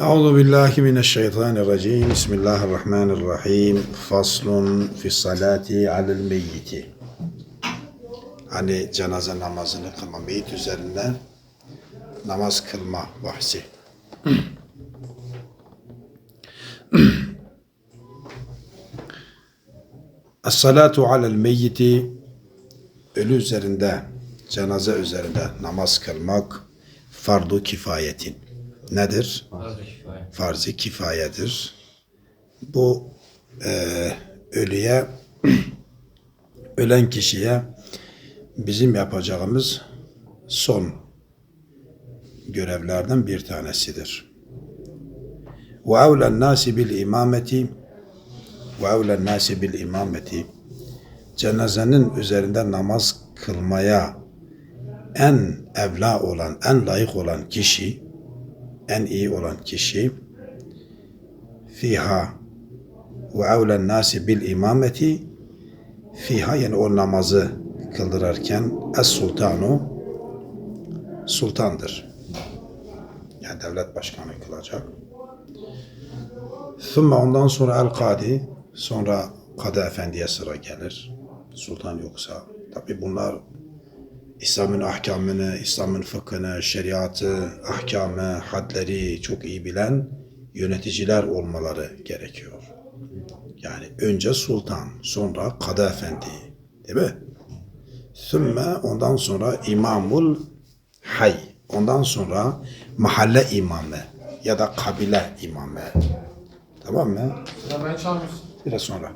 Euzu billahi mineşşeytanirracim. Bismillahirrahmanirrahim. Faslun fi salati alel meyyiti. Hani cenaze namazını kılma, meyit üzerinde namaz kılma bahsi. Es-salatu alel meyyiti ölü üzerinde, cenaze üzerinde namaz kılmak fardu kifayetin Nedir? Farz-ı kifayedir. Bu e, ölüye, ölen kişiye bizim yapacağımız son görevlerden bir tanesidir. Ve evlen nasi bil imameti ve evlen nasi bil imameti cenazenin üzerinde namaz kılmaya en evla olan, en layık olan kişi, en iyi olan kişi fiha ve evlen nasi bil imameti fiha yani o namazı kıldırarken es sultanu sultandır. Yani devlet başkanı kılacak. Thumma ondan sonra el kadi sonra kadı efendiye sıra gelir. Sultan yoksa. Tabi bunlar İslam'ın ahkamını, İslam'ın fıkhını, şeriatı, ahkamı, hadleri çok iyi bilen yöneticiler olmaları gerekiyor. Yani önce sultan, sonra kadı efendi. Değil mi? Sümme ondan sonra imamul hay. Ondan sonra mahalle imamı ya da kabile imamı. Tamam mı? Ya ben. Biraz sonra.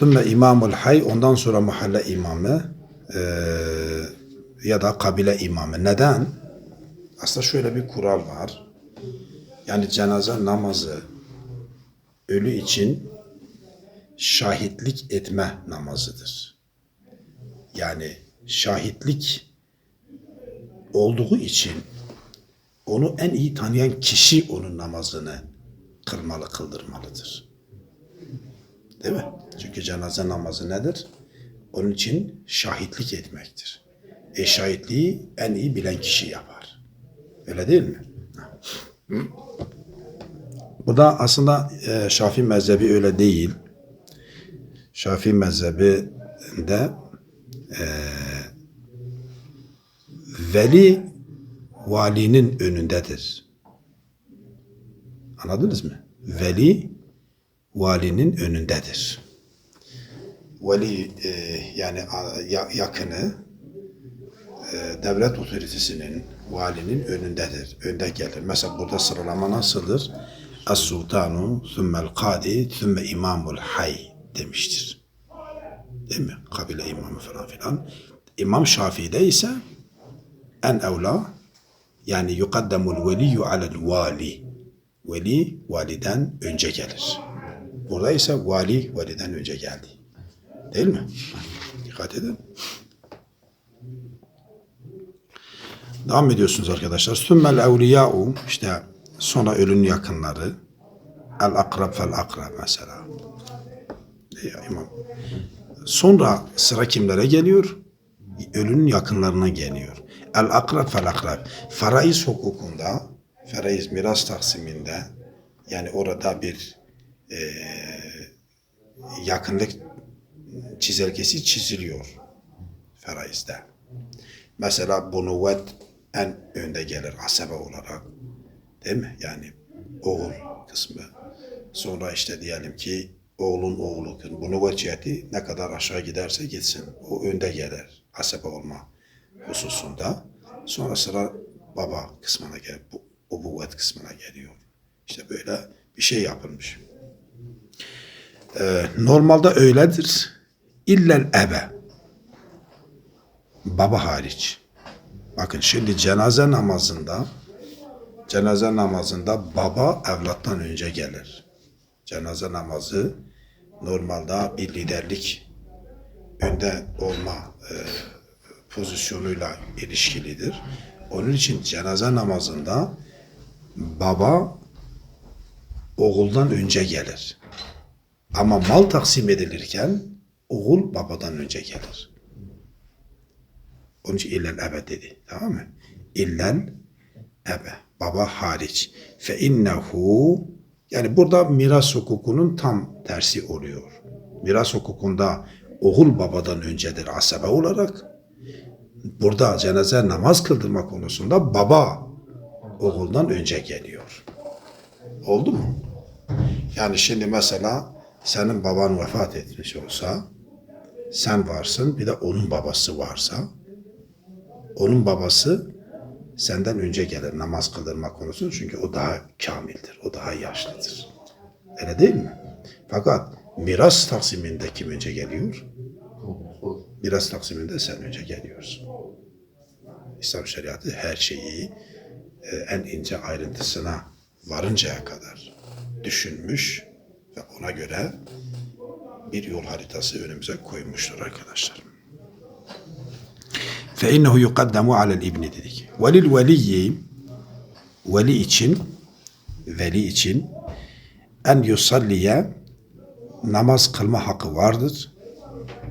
Sümme imamul hay. Ondan sonra mahalle imamı eee, ya da kabile imamı. Neden? Aslında şöyle bir kural var. Yani cenaze namazı ölü için şahitlik etme namazıdır. Yani şahitlik olduğu için onu en iyi tanıyan kişi onun namazını kılmalı, kıldırmalıdır. Değil mi? Çünkü cenaze namazı nedir? Onun için şahitlik etmektir. E şahitliği en iyi bilen kişi yapar. Öyle değil mi? Bu da aslında e, Şafii mezhebi öyle değil. Şafii mezhebinde e, veli valinin önündedir. Anladınız mı? Veli valinin önündedir. Veli e, yani yakını e, devlet otoritesinin valinin önündedir. Önde gelir. Mesela burada sıralama nasıldır? Es-sultanu, thummel kadi, thumme imamul hay demiştir. Değil mi? Kabile imamı falan filan. İmam Şafii'de ise en evla yani yukaddemul veliyyu alel vali. Veli validen önce gelir. Burada ise vali validen önce geldi. Değil mi? Dikkat edin. Devam ediyorsunuz arkadaşlar. Sümmel evliya'u işte sonra ölünün yakınları. El akrab fel akrab mesela. Ya imam. Sonra sıra kimlere geliyor? Ölünün yakınlarına geliyor. El akrab fel akrab. Faraiz hukukunda, faraiz miras taksiminde yani orada bir eee, yakınlık çizelgesi çiziliyor faraizde. Mesela bunuvvet en önde gelir asebe olarak. Değil mi? Yani oğul kısmı. Sonra işte diyelim ki oğlun oğlu. Bunuvvet ciheti ne kadar aşağı giderse gitsin. O önde gelir. Asebe olma hususunda. Sonra sıra baba kısmına gel, bu ubuvvet kısmına geliyor. İşte böyle bir şey yapılmış. Ee, normalde öyledir. İllel ebe. Baba hariç. Bakın şimdi cenaze namazında cenaze namazında baba evlattan önce gelir. Cenaze namazı normalde bir liderlik önde olma e, pozisyonuyla ilişkilidir. Onun için cenaze namazında baba oğuldan önce gelir. Ama mal taksim edilirken oğul babadan önce gelir. Onun için illel ebed dedi. Tamam mı? illel ebe. Baba hariç. Fe innehu yani burada miras hukukunun tam tersi oluyor. Miras hukukunda oğul babadan öncedir asebe olarak. Burada cenaze namaz kıldırma konusunda baba oğuldan önce geliyor. Oldu mu? Yani şimdi mesela senin baban vefat etmiş olsa sen varsın bir de onun babası varsa onun babası senden önce gelir namaz kıldırma konusunda çünkü o daha kamildir, o daha yaşlıdır. Öyle değil mi? Fakat miras taksiminde kim önce geliyor? Miras taksiminde sen önce geliyorsun. İslam şeriatı her şeyi e, en ince ayrıntısına varıncaya kadar düşünmüş ve ona göre bir yol haritası önümüze koymuştur arkadaşlar. Fe innehu yukaddamu alel ibni dedik. Velil veliyyi veli için veli için en yusalliye namaz kılma hakkı vardır.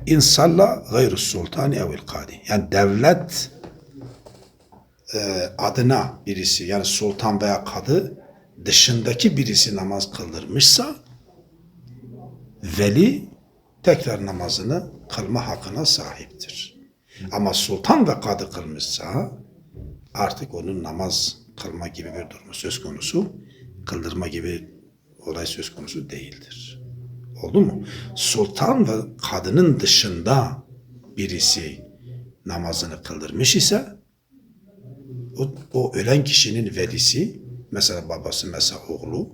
İnsalla gayrı sultani evil kadi. Yani devlet e, adına birisi yani sultan veya kadı dışındaki birisi namaz kıldırmışsa veli tekrar namazını kılma hakkına sahiptir. Ama sultan ve kadı kılmışsa artık onun namaz kılma gibi bir durumu söz konusu, kıldırma gibi olay söz konusu değildir. Oldu mu? Sultan ve kadının dışında birisi namazını kıldırmış ise o, o ölen kişinin velisi mesela babası mesela oğlu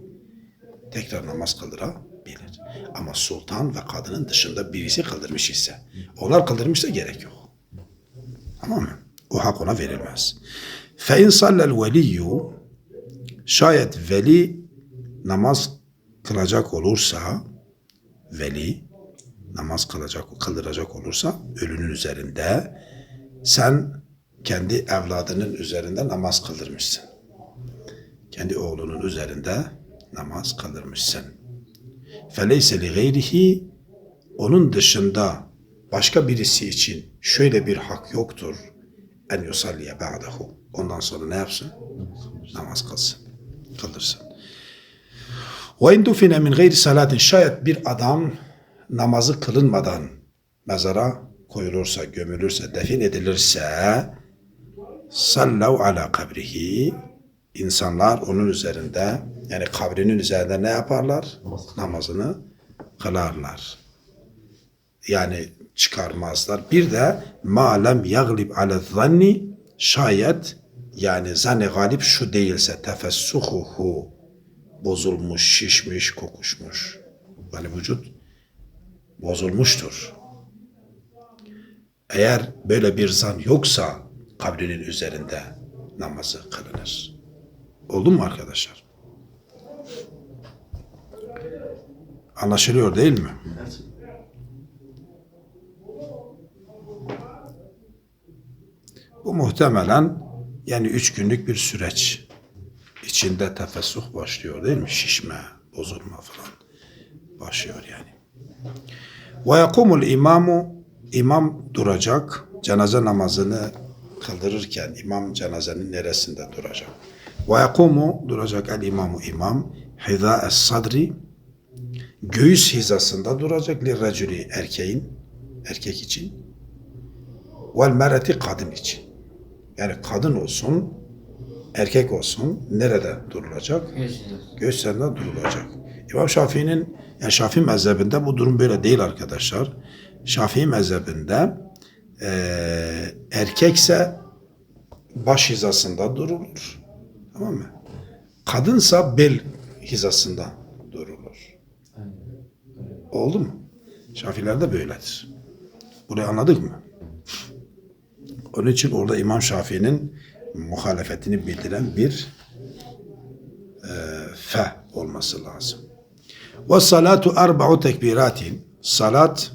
tekrar namaz kıldırabilir. Ama sultan ve kadının dışında birisi kıldırmış ise onlar kıldırmışsa gerek yok. Tamam mı? O hak ona verilmez. İn sallel veliyyu şayet veli namaz kılacak olursa veli namaz kılacak, kıldıracak olursa ölünün üzerinde sen kendi evladının üzerinde namaz kıldırmışsın. Kendi oğlunun üzerinde namaz kıldırmışsın. Li gayrihi onun dışında başka birisi için şöyle bir hak yoktur. En yusalliye ba'dahu. Ondan sonra ne yapsın? Namaz kılsın. Kıldırsın. İn dufine min gayri salatin şayet bir adam namazı kılınmadan mezara koyulursa, gömülürse, defin edilirse sallav ala kabrihi insanlar onun üzerinde yani kabrinin üzerinde ne yaparlar? Namazını kılarlar. Yani çıkarmazlar. Bir de malem yaglib ala zanni şayet yani zanni galip şu değilse tefessuhuhu bozulmuş, şişmiş, kokuşmuş. Yani vücut bozulmuştur. Eğer böyle bir zan yoksa kabrinin üzerinde namazı kılınır. Oldu mu arkadaşlar? Anlaşılıyor değil mi? Bu muhtemelen yani üç günlük bir süreç. İçinde tefessuh başlıyor değil mi? Şişme, bozulma falan başlıyor yani. Ve yakumul imamu imam duracak cenaze namazını kıldırırken imam cenazenin neresinde duracak? Ve yakumu duracak el imamu imam hiza es sadri göğüs hizasında duracak li raculi erkeğin erkek için vel mereti kadın için. Yani kadın olsun erkek olsun nerede durulacak? Göğüslerinde durulacak. İmam Şafii'nin yani Şafii mezhebinde bu durum böyle değil arkadaşlar. Şafii mezhebinde eee erkekse baş hizasında durulur. Tamam mı? Kadınsa bel hizasında durulur. Oldu mu? Şafilerde böyledir. Burayı anladık mı? Onun için orada İmam Şafii'nin muhalefetini bildiren bir e, fe olması lazım. Ve salatu arba'u tekbiratin. Salat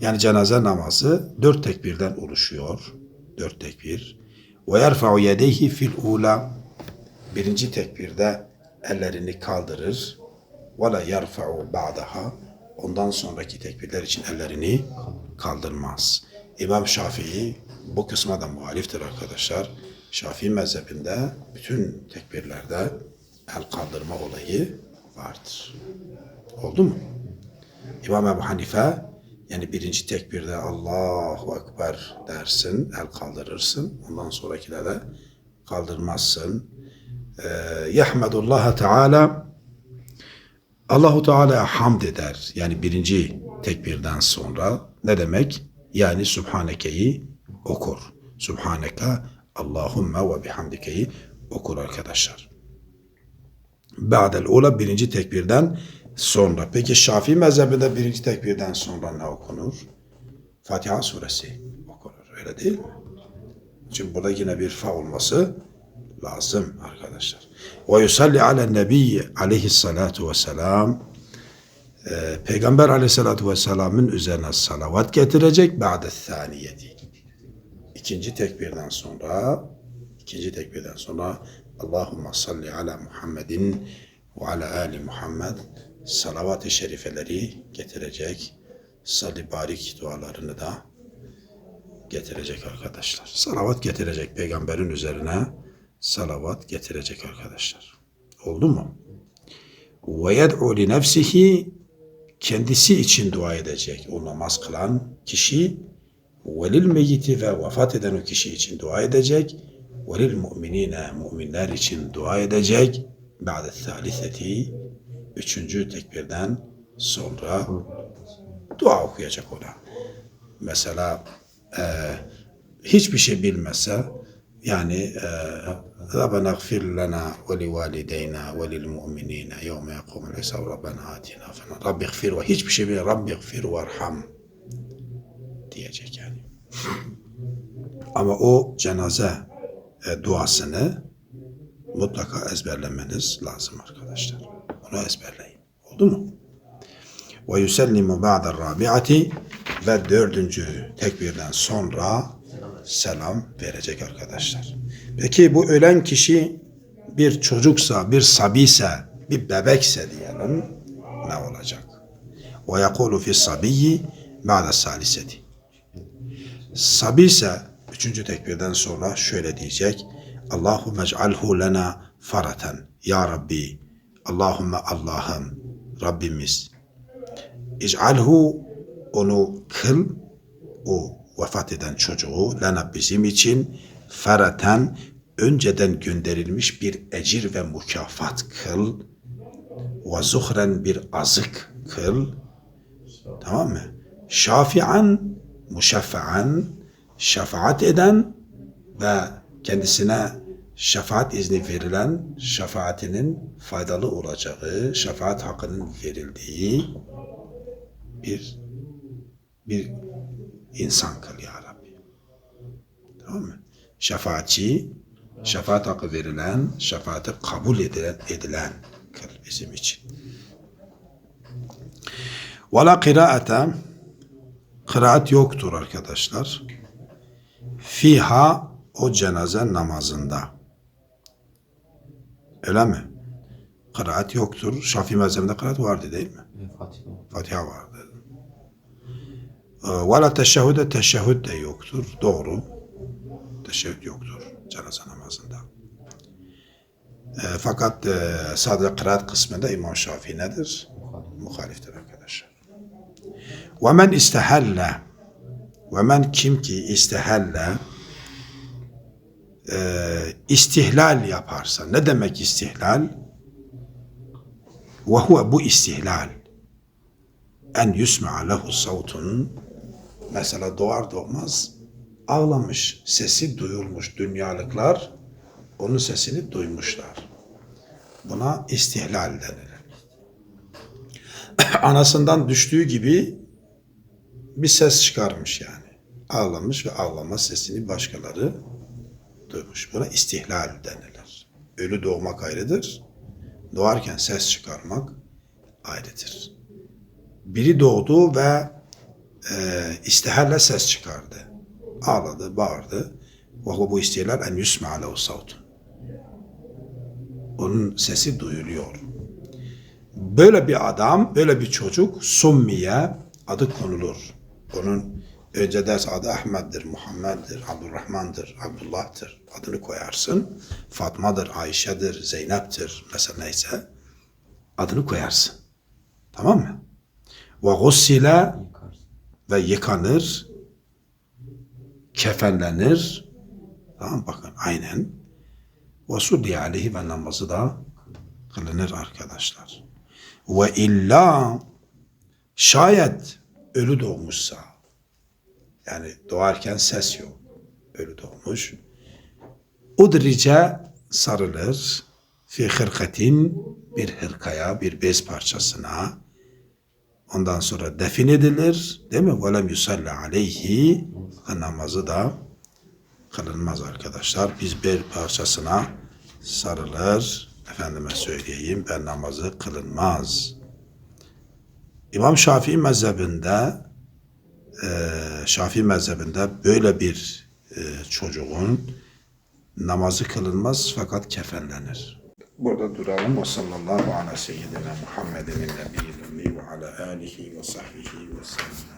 yani cenaze namazı dört tekbirden oluşuyor. Dört tekbir. Ve yerfa'u yedeyhi fil ula. Birinci tekbirde ellerini kaldırır. Ve la yerfa'u ba'daha. Ondan sonraki tekbirler için ellerini kaldırmaz. İmam Şafii bu kısma da muhaliftir arkadaşlar. Şafii mezhebinde bütün tekbirlerde el kaldırma olayı vardır. Oldu mu? İmam Ebu Hanife yani birinci tekbirde Allahu Ekber dersin, el kaldırırsın. Ondan sonrakilere kaldırmazsın. Ee, Yahmedullah Teala Allahu Teala'ya hamd eder. Yani birinci tekbirden sonra ne demek? Yani Subhaneke'yi okur. Subhaneke Allahümme ve bihamdike'yi okur arkadaşlar. Ba'del ula birinci tekbirden sonra. Peki Şafii mezhebinde birinci tekbirden sonra ne okunur? Fatiha suresi okunur. Öyle değil mi? Çünkü burada yine bir fa olması lazım arkadaşlar. Ve yusalli ala nebiyyi aleyhissalatu vesselam e, Peygamber aleyhissalatu vesselamın üzerine salavat getirecek ba'de thaniyeti. İkinci tekbirden sonra ikinci tekbirden sonra Allahümme salli ala Muhammedin ve ala ali Muhammed salavat-ı şerifeleri getirecek. Salli barik dualarını da getirecek arkadaşlar. Salavat getirecek peygamberin üzerine salavat getirecek arkadaşlar. Oldu mu? Ve yed'u li nefsihi kendisi için dua edecek. O namaz kılan kişi velil meyyiti ve vefat eden o kişi için dua edecek. Velil mu'minine müminler için dua edecek. Ba'de thaliseti üçüncü tekbirden sonra dua okuyacak ona. Mesela e, hiçbir şey bilmese yani e, Rabbena gfir lana ve li valideyna ve lil mu'minina yevme yakumul hesab Rabbena atina falan. Rabbi gfir ve hiçbir şey bilmez. Rabbi gfir ve erham diyecek yani. Ama o cenaze e, duasını mutlaka ezberlemeniz lazım arkadaşlar. Bunu ezberleyin. Oldu mu? Ve yusellimu ba'da rabi'ati ve dördüncü tekbirden sonra selam verecek arkadaşlar. Peki bu ölen kişi bir çocuksa, bir sabiyse, bir bebekse diyelim ne olacak? Ve yekulu fi sabiyyi ba'da saliseti. Sabi ise üçüncü tekbirden sonra şöyle diyecek. Allahümme ec'alhu lena faraten. Ya Rabbi, Allahümme Allah'ım, Rabbimiz. İc'alhu onu kıl, o vefat eden çocuğu lena bizim için feraten önceden gönderilmiş bir ecir ve mükafat kıl ve zuhren bir azık kıl tamam mı? Şafian muşeffaan şefaat eden ve kendisine şefaat izni verilen şefaatinin faydalı olacağı, şefaat hakkının verildiği bir bir insan kıl ya Rabbi. Tamam mı? Şefaatçi, şefaat hakkı verilen, şefaati kabul edilen, edilen kıl bizim için. Vela kıraate kıraat yoktur arkadaşlar. Fiha o cenaze namazında. Öyle mi? Kıraat yoktur. Şafii mezhebinde kıraat vardı değil mi? Fatiha. Fatiha vardı. Ve la teşehhüde teşehhüd de yoktur. Doğru. Teşehhüd yoktur cenaze namazında. E, fakat e, sadece kıraat kısmında İmam Şafii nedir? Muhaliftir arkadaşlar. Ve men istehelle ve men kim ki istehelle e, istihlal yaparsa ne demek istihlal? Ve huve bu istihlal en yusma'a lehu savtun mesela doğar doğmaz ağlamış, sesi duyulmuş dünyalıklar onun sesini duymuşlar. Buna istihlal denilir. Anasından düştüğü gibi bir ses çıkarmış yani. Ağlamış ve ağlama sesini başkaları duymuş. Buna istihlal denilir. Ölü doğmak ayrıdır. Doğarken ses çıkarmak ayrıdır. Biri doğdu ve e, istihalle ses çıkardı. Ağladı, bağırdı. Ve bu istihlal en yusma alehu savtun. Onun sesi duyuluyor. Böyle bir adam, böyle bir çocuk summiye adı konulur. Onun Önce ders adı Ahmet'dir, Muhammed'dir, Abdurrahman'dır, Abdullah'tır. Adını koyarsın. Fatma'dır, Ayşe'dir, Zeynep'tir mesela neyse. Adını koyarsın. Tamam mı? Ve gussile ve yıkanır, kefenlenir. Tamam bakın aynen. Ve sulli aleyhi ve namazı da kılınır arkadaşlar. Ve illa şayet ölü doğmuşsa yani doğarken ses yok. Ölü doğmuş. Udrice sarılır. Fi hırkatin bir hırkaya, bir bez parçasına. Ondan sonra defin edilir. Değil mi? Velem yusalli aleyhi. Namazı da kılınmaz arkadaşlar. Biz bir parçasına sarılır. Efendime söyleyeyim ben namazı kılınmaz. İmam Şafii mezhebinde e, Şafii mezhebinde böyle bir e, çocuğun namazı kılınmaz fakat kefenlenir. Burada duralım. Ve sallallahu ala seyyidina Muhammedin ve ala alihi ve sahbihi ve sellem.